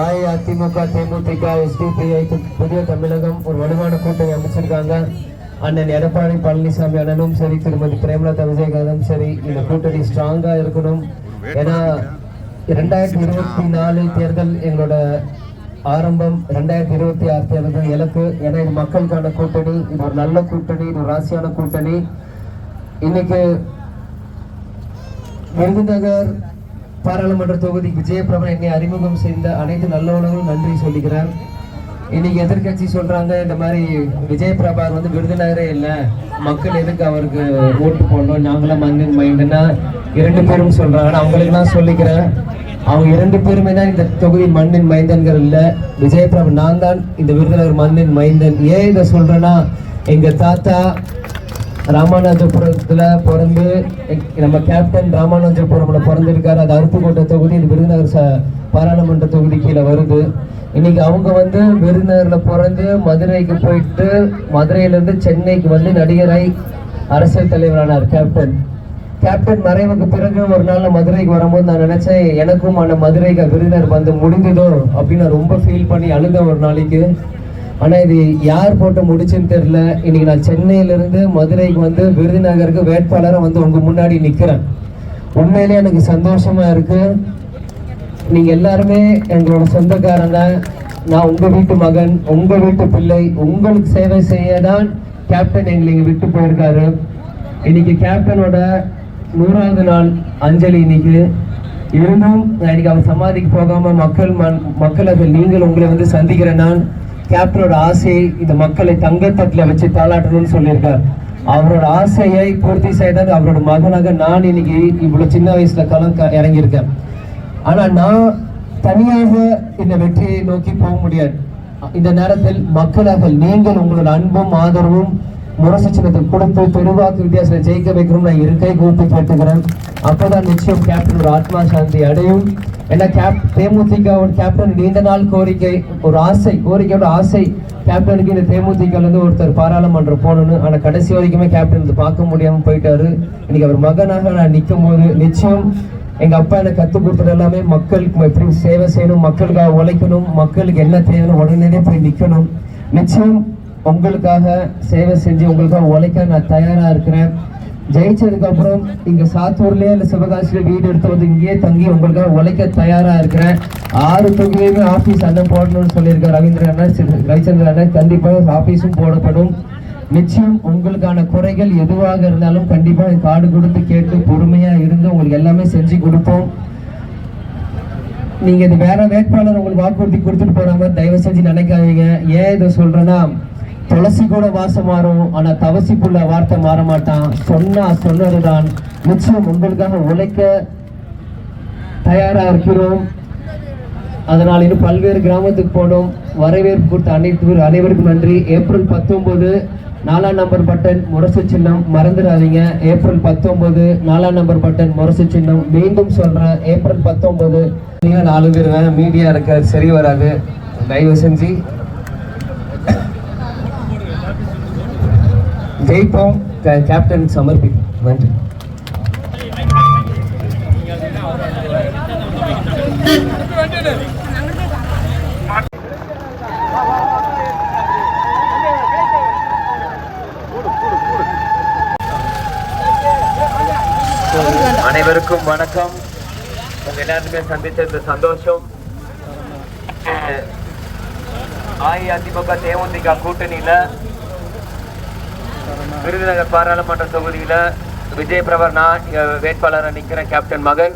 அஇஅதிமுக தேமுதிக SDPI புதிய தமிழகம் ஒரு வலுவான கூட்டணி அமைச்சிருக்காங்க. அண்ணன் எடப்பாடி பழனிசாமி அண்ணனும் சரி திருமதி பிரேமலதா விஜயகாந்தும் சரி இந்த கூட்டணி ஸ்ட்ராங்கா இருக்கணும். ஏன்னா இரண்டாயிரத்தி இருபத்தி நாலு தேர்தல் எங்களோட ஆரம்பம் ரெண்டாயிரத்தி இருபத்தி ஆறு தேர்தல் இலக்கு. ஏன்னா இது மக்களுக்கான கூட்டணி இது ஒரு நல்ல கூட்டணி இது ஒரு ராசியான கூட்டணி. இன்னைக்கு விருதுநகர் பாராளுமன்ற தொகுதி விஜயபிரபன் என்னை அறிமுகம் செய்த அனைத்து நல்லவர்களும் நன்றி சொல்லிக்கிறேன். இன்னைக்கு எதிர்க்கட்சி சொல்றாங்க இந்த மாதிரி விஜயபிரபார் வந்து விருதுநகரே இல்லை மக்கள் எதுக்கு அவருக்கு ஓட்டு போடணும்? நாங்களாம் மண்ணின் மைண்டுன்னா இரண்டு பேரும் சொல்றாங்க அவங்களுக்குலாம் அவங்களுக்கு சொல்லிக்கிறேன். அவங்க இரண்டு பேருமே தான் இந்த தொகுதி மண்ணின் மைந்தன்கள் இல்லை. விஜயபிரபு நான் தான் இந்த விருதுநகர் மண்ணின் மைந்தன். ஏன் இதை சொல்றேன்னா எங்க தாத்தா ராமானுஜபுரத்துல பிறந்து நம்ம கேப்டன் ராமானுஜபுரம்ல பிறந்திருக்காரு. அது அருப்புக்கோட்டை தொகுதி இது விருதுநகர் ச பாராளுமன்ற தொகுதி கீழே வருது. இன்னைக்கு அவங்க வந்து விருதுநகரில் பிறந்து மதுரைக்கு போயிட்டு மதுரையிலேருந்து சென்னைக்கு வந்து நடிகராய் அரசியல் தலைவரானார் கேப்டன் கேப்டன் மறைவுக்கு பிறகு ஒரு நாள் மதுரைக்கு வரும்போது நான் நினைச்சேன் எனக்கும் அந்த மதுரைக்கு விருதுநர் வந்து முடிந்ததோ அப்படின்னு நான் ரொம்ப ஃபீல் பண்ணி அழுத ஒரு நாளைக்கு. ஆனால் இது யார் போட்டு முடிச்சுன்னு தெரில இன்னைக்கு நான் சென்னையிலேருந்து மதுரைக்கு வந்து விருதுநகருக்கு வேட்பாளராக வந்து உங்கள் முன்னாடி நிற்கிறேன் உண்மையிலே எனக்கு சந்தோஷமாக இருக்குது நீங்கள் எல்லாருமே எங்களோட சொந்தக்காரங்க. நான் உங்கள் வீட்டு மகன் உங்கள் வீட்டு பிள்ளை. உங்களுக்கு சேவை செய்ய தான் கேப்டன் எங்களை விட்டு போயிருக்காரு. இன்னைக்கு கேப்டனோட நூறாவது நாள் அஞ்சலி இன்னைக்கு. இருந்தும் நான் இன்னைக்கு அவர் சமாதிக்கு போகாமல் மக்கள் மக்கள் அதை நீங்கள் உங்களை வந்து சந்திக்கிறேன் நான் கேப்டனோட ஆசையை இந்த மக்களை தங்கத்தட்டில் வச்சு தாளாட்டணும்னு சொல்லியிருக்கார். அவரோட ஆசையை பூர்த்தி செய்தது அவரோட மகனாக நான் இன்னைக்கு இவ்வளோ சின்ன வயசுல களம் க- இறங்கியிருக்கேன். ஆனால் நான் தனியாக இந்த வெற்றியை நோக்கி போக முடியாது. இந்த நேரத்தில் மக்களாக நீங்கள் உங்களோட அன்பும் ஆதரவும் முரசு சின்னத்தை கொடுத்து பெருவாக்கு வித்தியாசத்தில் ஜெயிக்க வைக்கணும் நான் இருக்கை கூப்பி கேட்டுக்கிறேன். அப்போதான் நிச்சயம் கேப்டன் ஒரு ஆத்மா சாந்தி அடையும். ஏன்னா கேப் தேமுதிக கேப்டன் நீண்ட நாள் கோரிக்கை ஒரு ஆசை கோரிக்கையோட ஆசை கேப்டனுக்கு இந்த தேமுதிகலேருந்து ஒருத்தர் பாராளுமன்றம் போகணும்னு. ஆனால் கடைசி வரைக்குமே கேப்டன் இது பார்க்க முடியாமல் போயிட்டாரு. இன்னைக்கு அவர் மகனாக நான் நிற்கும் போது நிச்சயம் எங்கள் அப்பா எனக்கு கற்றுக் கொடுத்தது எல்லாமே மக்களுக்கு எப்படி சேவை செய்யணும் மக்களுக்காக உழைக்கணும் மக்களுக்கு என்ன தேவைன்னு உடனே போய் நிற்கணும் நிச்சயம் உங்களுக்காக சேவை செஞ்சு உங்களுக்காக உழைக்க நான் தயாராக இருக்கிறேன். ஜெயிச்சதுக்கப்புறம் இங்கே சாத்தூர்லேயே இல்லை சிவகாசியில் வீடு எடுத்து வந்து இங்கேயே தங்கி உங்களுக்காக உழைக்க தயாராக இருக்கிறேன். ஆறு தொகுதியுமே ஆஃபீஸ் அண்ணன் போடணும்னு சொல்லியிருக்கார். ரவீந்திர அண்ணன் ரவிச்சந்திர அண்ணன் கண்டிப்பாக ஆஃபீஸும் போடப்படும். நிச்சயம் உங்களுக்கான குறைகள் எதுவாக இருந்தாலும் கண்டிப்பாக காடு கொடுத்து கேட்டு பொறுமையாக இருந்து உங்களுக்கு எல்லாமே செஞ்சு கொடுப்போம். நீங்கள் இது வேற வேட்பாளர் உங்களுக்கு வாக்குறுதி கொடுத்துட்டு போகிற மாதிரி தயவு செஞ்சு நினைக்காதீங்க. ஏன் இதை சொல்கிறேன்னா துளசி கூட வாசம் மாறும் ஆனா தவசிக்குள்ள வார்த்தை மாற மாட்டான். சொன்னா சொன்னதுதான். நிச்சயம் உங்களுக்காக உழைக்க தயாரா இருக்கிறோம். அதனால் இன்னும் பல்வேறு கிராமத்துக்கு போனோம். வரவேற்பு கொடுத்த அனைத்து அனைவருக்கும் நன்றி. ஏப்ரல் பத்தொம்போது நாலாம் நம்பர் பட்டன் முரசு சின்னம். மறந்துடாதீங்க. ஏப்ரல் பத்தொம்போது நாலாம் நம்பர் பட்டன் முரசு சின்னம். மீண்டும் சொல்றேன் ஏப்ரல் பத்தொம்போது நீங்கள் நாலு பேர் மீடியா இருக்க சரி வராது. தயவு செஞ்சு ஜெயிப்போம். கேப்டன் சமர்ப்பிப்போம் நன்றி. அனைவருக்கும் வணக்கம். உங்க எல்லாருமே சந்திச்சது சந்தோஷம். அஹ், அஇஅதிமுக தேமுதிக கூட்டணியில விருதுநகர் பாராளுமன்ற தொகுதியில் விஜய் பிரபர் நான் வேட்பாளராக நிற்கிறேன் கேப்டன் மகன்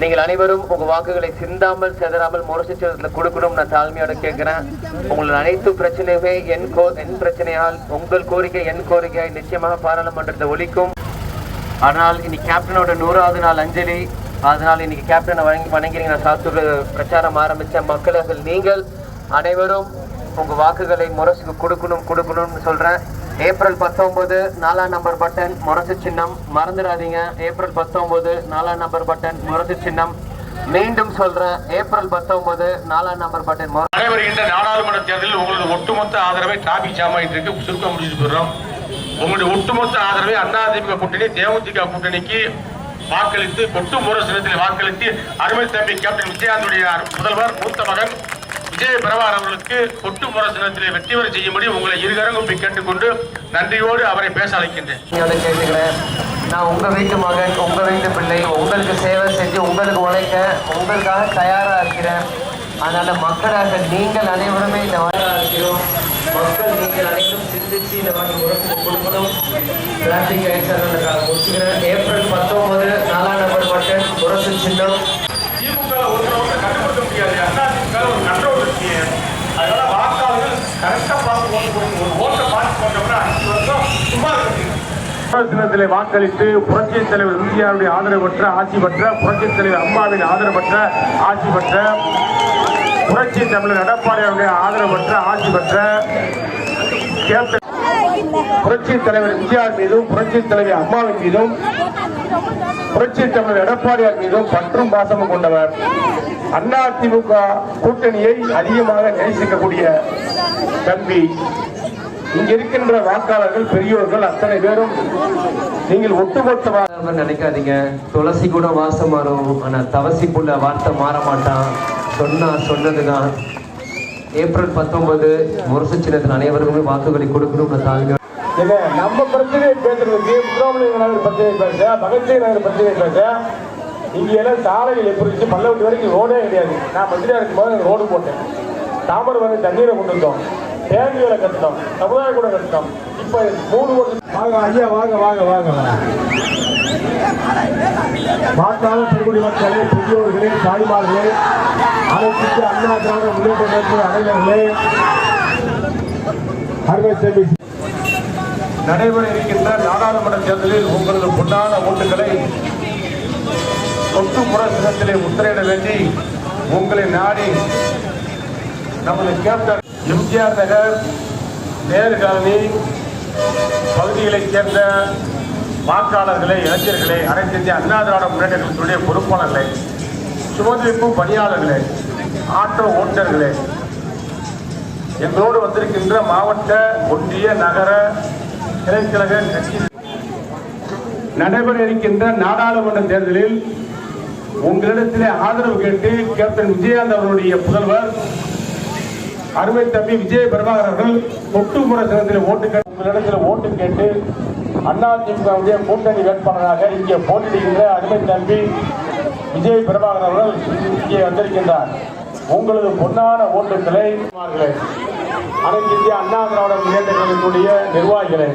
நீங்கள் அனைவரும் உங்கள் வாக்குகளை சிந்தாமல் செதறாமல் முரசிச்சதுல கொடுக்கணும் நான் தாழ்மையோட கேட்குறேன் உங்களோட அனைத்து பிரச்சனையுமே என் கோ என் பிரச்சனையால் உங்கள் கோரிக்கை என் கோரிக்கை நிச்சயமாக பாராளுமன்றத்தை ஒழிக்கும். ஆனால் இன்னைக்கு கேப்டனோட நூறாவது நாள் அஞ்சலி. அதனால் இன்னைக்கு கேப்டனை வணங்கி வணங்கிறீங்க நான் சாத்தூர் பிரச்சாரம் ஆரம்பிச்ச மக்களர்கள் நீங்கள் அனைவரும் உங்கள் வாக்குகளை முரசுக்கு கொடுக்கணும் கொடுக்கணும்னு சொல்கிறேன் ஏப்ரல் பத்தொன்பது நாலாம் நம்பர் பட்டன் முரசு சின்னம். மறந்துடாதீங்க. ஏப்ரல் பத்தொன்பது நாலாம் நம்பர் பட்டன் முரசு சின்னம். மீண்டும் சொல்றேன் ஏப்ரல் பத்தொன்பது நாலாம் நம்பர் பட்டன் முர- நடைபெறுகின்ற நாடாளுமன்ற தேர்தலில் உங்களது ஒட்டுமொத்த ஆதரவை டிராபிக் ஜாம் ஆகிட்டு இருக்கு சுருக்கம் முடிச்சுட்டு போடுறோம் உங்களுடைய ஒட்டுமொத்த ஆதரவை அதிமுக கூட்டணி தேமுதிக கூட்டணிக்கு வாக்களித்து கொட்டு முரசு வாக்களித்து அருமை தம்பி கேப்டன் விஜயகாந்துடைய முதல்வர் மூத்த மகன் விஜய பிரபார் அவர்களுக்கு கொட்டு முரசனத்திலே வெற்றி பெற செய்யும்படி உங்களை இருகரங்கும் கேட்டுக்கொண்டு நன்றியோடு அவரை பேச அழைக்கின்றேன். கேட்டுக்கிறேன். நான் உங்கள் வீட்டு மகன் உங்கள் வீட்டு பிள்ளை உங்களுக்கு சேவை செஞ்சு உங்களுக்கு உழைக்க உங்களுக்காக தயாராக இருக்கிறேன். அதனால் மக்களாக நீங்கள் அனைவருமே இந்த வாய்ப்பா இருக்கிறோம் மக்கள் நீங்கள் அனைவரும் சிந்திச்சு இந்த மாதிரி முரசு கொடுக்கணும் டிராபிக் முடிச்சுக்கிறேன் ஏப்ரல் பத்தொன்பது நாலாம் நம்பர் பட்டன் முரசு சின்னம் திமுக ஒருத்தரவங்க கட்டுப்படுத்த முடியாது அண்ணா திமுக ஒரு கண்ட்ரோல் அதனால வாக்காளர்கள் கரெக்டா பார்த்து ஓட்டு போடுங்க ஒரு ஓட்டை பார்த்து போட்டோம்னா அஞ்சு வருஷம் சும்மா இருக்கு தினத்திலே வாக்களித்து புரட்சி தலைவர் இந்தியாவுடைய ஆதரவு பெற்ற ஆட்சி பெற்ற புரட்சி தலைவர் அம்மாவின் ஆதரவு பெற்ற ஆட்சி பெற்ற புரட்சி தமிழர் எடப்பாடியாருடைய ஆதரவு பெற்ற ஆட்சி பெற்ற கேப்டன் புரட்சி தலைவர் எம்ஜிஆர் மீதும் புரட்சி தலைவர் அம்மாவின் மீதும் புரட்சி தமிழர் எடப்பாடியார் மீதும் பற்றும் பாசமும் கொண்டவர். அண்ணா கூட்டணியை அதிகமாக நேசிக்கக்கூடிய தம்பி இங்க இருக்கின்ற வாக்காளர்கள் பெரியோர்கள் அத்தனை பேரும் நீங்கள் ஒட்டுமொத்தமாக நினைக்காதீங்க. துளசி கூட வாசம் மாறும் ஆனா தவசி புள்ள வார்த்தை மாற மாட்டான். சொன்னா சொன்னதுதான். ஏப்ரல் பத்தொன்பது முரசு சின்னத்தில் அனைவருக்குமே வாக்குகளை கொடுக்கணும்னு தாங்க ஏங்க, நம்ம பிரச்சனையை பேசுறதுக்கு முத்துராமலிங்க நகர் பிரச்சனை பேச பகத்சிங் நகர் பிரச்சனை பேச. இங்க எல்லாம் சாலைகள் எப்படி இருந்துச்சு? பல்லவட்டி வரைக்கும் ரோடே கிடையாது. நான் மந்திரியா இருக்கும்போது அங்க ரோடு போட்டேன். தாமரை தாமிரபரணி தண்ணீரை கொண்டு வந்தோம். தேங்கிகளை கட்டினோம். சமுதாய கூட கட்டினோம். இப்ப மூணு வருஷம் வாங்க ஐயா வாங்க வாங்க வாங்க. வாக்காள பெருங்குடி மக்களே பெரியோர்களே தாய்மார்களே அனைத்து அண்ணா திராவிட முன்னேற்ற கழக அருமை செல்வி நடைபெற இருக்கின்ற நாடாளுமன்ற தேர்தலில் உங்களது பொன்னான ஓட்டுகளை சொத்து புறத்திலே முத்திரையிட வேண்டி உங்களை நாடி நமது கேப்டன் எம்ஜிஆர் நகர் நேரு பகுதிகளைச் சேர்ந்த வாக்காளர்களே இளைஞர்களே அனைத்து இந்திய அண்ணா திராவிட முன்னேற்ற கழகத்துடைய பொறுப்பாளர்களே சுமந்திருக்கும் பணியாளர்களே ஆட்டோ ஓட்டர்களே எங்களோடு வந்திருக்கின்ற மாவட்ட ஒன்றிய நகர கிளைக்கழக கட்சி நடைபெற இருக்கின்ற நாடாளுமன்ற தேர்தலில் உங்களிடத்திலே ஆதரவு கேட்டு கேப்டன் விஜயகாந்த் அவருடைய புதல்வர் அருமை தம்பி விஜய பிரபாகர் அவர்கள் ஒட்டுமுறை சிறந்தில் ஓட்டு கேட்டு உங்களிடத்தில் ஓட்டு கேட்டு அதிமுகவுடைய கூட்டணி வேட்பாளராக இங்கே போட்டியிடுகின்ற அருமை தம்பி விஜய் பிரபாகர் அவர்கள் இங்கே வந்திருக்கின்றார். உங்களது பொன்னான ஓட்டுகளை அனைத்து இந்திய அண்ணா திராவிட முன்னேற்ற கழகத்துடைய நிர்வாகிகளே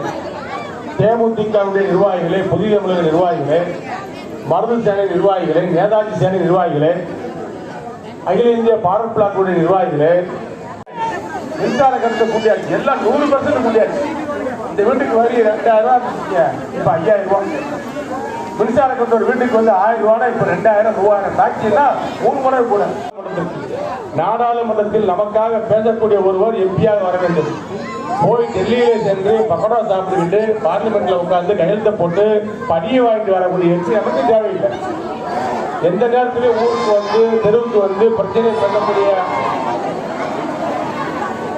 தேமுதிகவுடைய நிர்வாகிகளே புதிய தமிழக நிர்வாகிகளே மருது சேனை நிர்வாகிகளே நேதாஜி சேனை நிர்வாகிகளே அகில இந்திய பாரத் பிளாக்குடைய நிர்வாகிகளே மின்சார கருத்தை கூட்டியாச்சு. எல்லாம் நூறு பர்சன்ட் கூட்டியாச்சு. இந்த வீட்டுக்கு வரி ரெண்டாயிரம் ரூபாய் இருந்துச்சுங்க. இப்ப ஐயாயிரம் ரூபாய் மின்சார கருத்து வீட்டுக்கு வந்து ஆயிரம் ரூபாய் இப்ப ரெண்டாயிரம் மூவாயிரம் தாக்கினா மூணு மடங்கு கூட. நாடாளுமன்றத்தில் நமக்காக பேசக்கூடிய ஒருவர் எம்பியாக வர வேண்டும். போய் டெல்லியிலே சென்று பக்கோடா சாப்பிட்டுக்கிட்டு பார்லிமெண்ட்ல உட்கார்ந்து கையெழுத்த போட்டு பணியை வாங்கிட்டு வரக்கூடிய எம்பி நமக்கு தேவையில்லை. எந்த நேரத்திலும் ஊருக்கு வந்து தெருவுக்கு வந்து பிரச்சனை பண்ணக்கூடிய